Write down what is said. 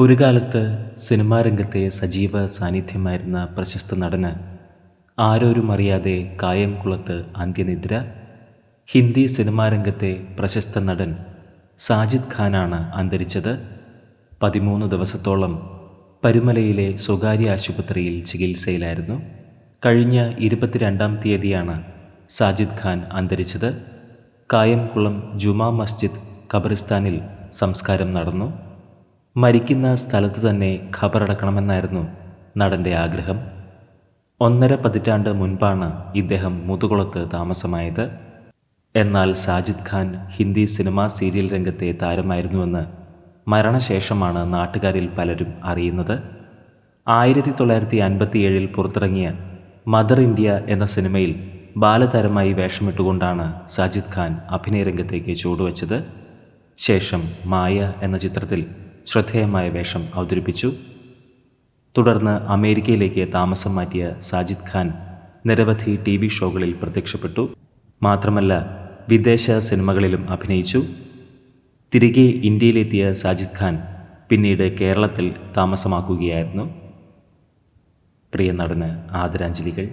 ഒരു കാലത്ത് സിനിമാ രംഗത്തെ സജീവ സാന്നിധ്യമായിരുന്ന പ്രശസ്ത നടന് ആരോരും അറിയാതെ കായംകുളത്ത് അന്ത്യനിദ്ര ഹിന്ദി സിനിമാ രംഗത്തെ പ്രശസ്ത നടൻ സാജിദ് ഖാനാണ് അന്തരിച്ചത്. പതിമൂന്ന് ദിവസത്തോളം പരുമലയിലെ സ്വകാര്യ ആശുപത്രിയിൽ ചികിത്സയിലായിരുന്നു. കഴിഞ്ഞ ഇരുപത്തിരണ്ടാം തീയതിയാണ് സാജിദ് ഖാൻ അന്തരിച്ചത്. കായംകുളം ജുമാ മസ്ജിദ് ഖബറിസ്ഥാനിൽ സംസ്കാരം നടന്നു. മരിക്കുന്ന സ്ഥലത്ത് തന്നെ ഖബറടക്കണമെന്നായിരുന്നു നടന്റെ ആഗ്രഹം. ഒന്നര പതിറ്റാണ്ട് മുൻപാണ് ഇദ്ദേഹം മുതുകുളത്ത് താമസമായത്. എന്നാൽ സാജിദ് ഖാൻ ഹിന്ദി സിനിമാ സീരിയൽ രംഗത്തെ താരമായിരുന്നുവെന്ന് മരണശേഷമാണ് നാട്ടുകാരിൽ പലരും അറിയുന്നത്. ആയിരത്തി തൊള്ളായിരത്തി അൻപത്തിയേഴിൽ പുറത്തിറങ്ങിയ മദർ ഇന്ത്യ എന്ന സിനിമയിൽ ബാലതാരമായി വേഷമിട്ടുകൊണ്ടാണ് സാജിദ് ഖാൻ അഭിനയരംഗത്തേക്ക് ചുവടുവച്ചത്. ശേഷം മായ എന്ന ചിത്രത്തിൽ ശ്രദ്ധേയമായ വേഷം അവതരിപ്പിച്ചു. തുടർന്ന് അമേരിക്കയിലേക്ക് താമസം മാറ്റിയ സാജിദ് ഖാൻ നിരവധി ടി വി ഷോകളിൽ പ്രത്യക്ഷപ്പെട്ടു. മാത്രമല്ല വിദേശ സിനിമകളിലും അഭിനയിച്ചു. തിരികെ ഇന്ത്യയിലെത്തിയ സാജിദ് ഖാൻ പിന്നീട് കേരളത്തിൽ താമസമാക്കുകയായിരുന്നു. പ്രിയ നടന് ആദരാഞ്ജലികൾ.